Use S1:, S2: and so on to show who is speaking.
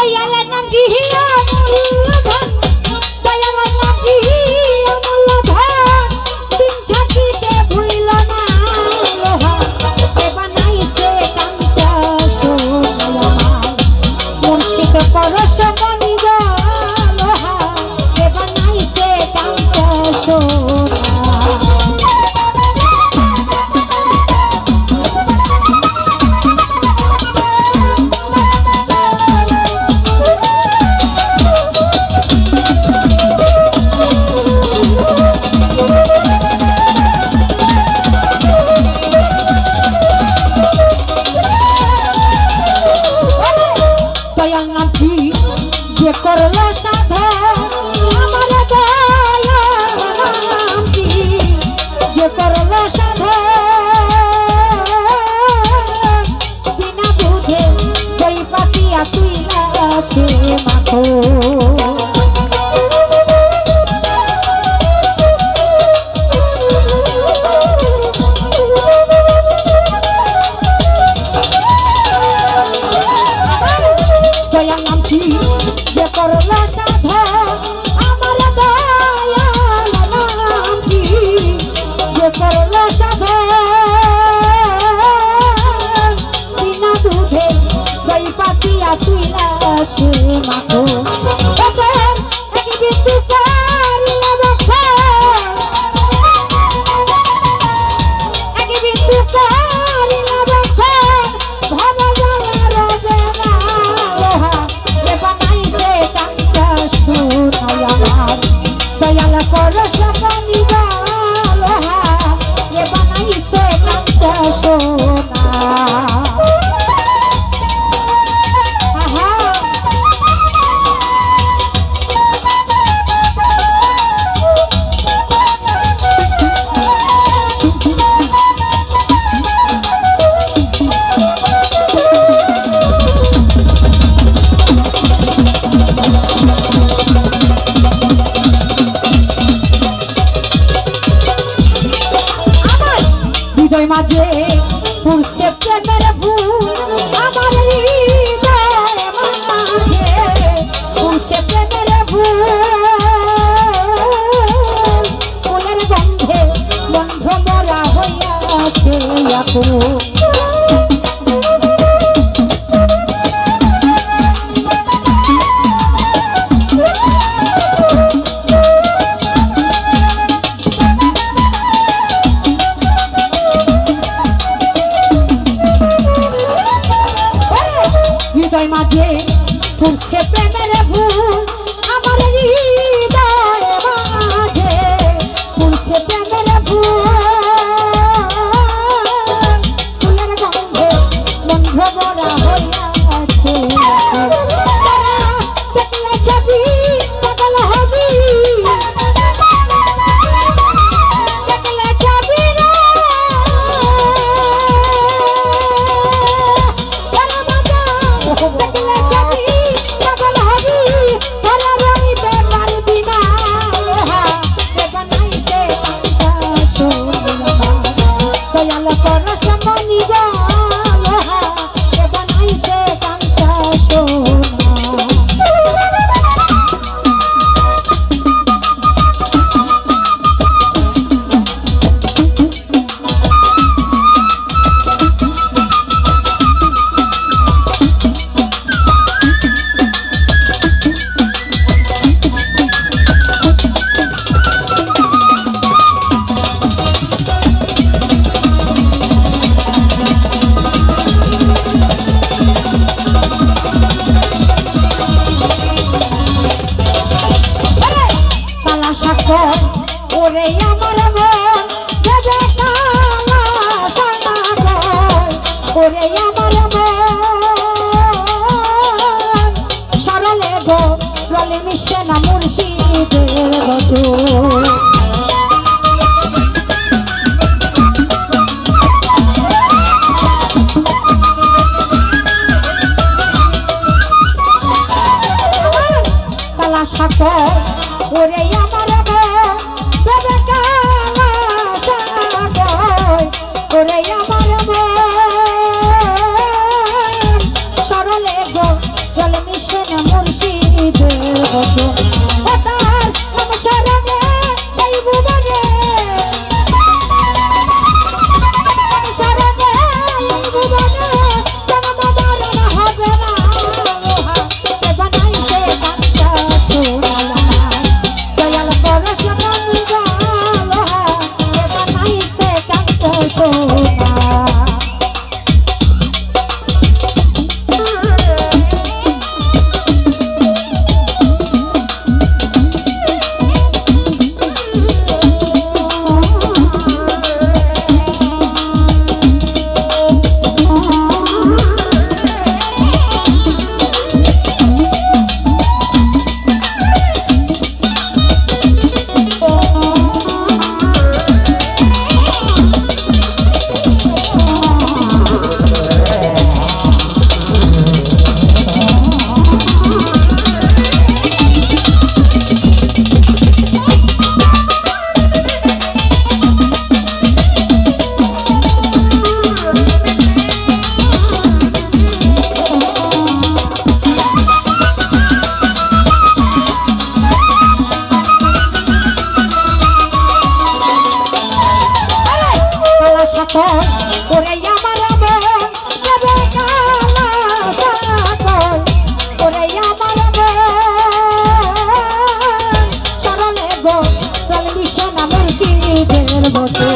S1: भैया नंदिया যে করল সাধা। আমার নাথি যে করল সাধা। বিনা পাতিয়া তুইলা আছে মাখো। দয়াল নামছি। যে করলা সাধা, আমার দয়াল নামছি। যে করলা সাধা, বিনা দুধে দই পাতিয়া তুই আছে মাখো Olha essa família. মাঝে পুরছে প্রেমের ভুল আমার মাঝে পুরছে প্রেমের ভুল। ফুলের গন্ধে গন্ধ মরা হইয়াছে আকুল Concept সাক্ষর ওরে আমার মন দেবে কালা মন সরলে গো রলে মিশে না মুর্শিদের কয় ওরে আমার মন যাবে কালা সারা কয় ওরে আমার মন। সরলে গো চল বিশ্বনাথ সিঁড়িদের মতো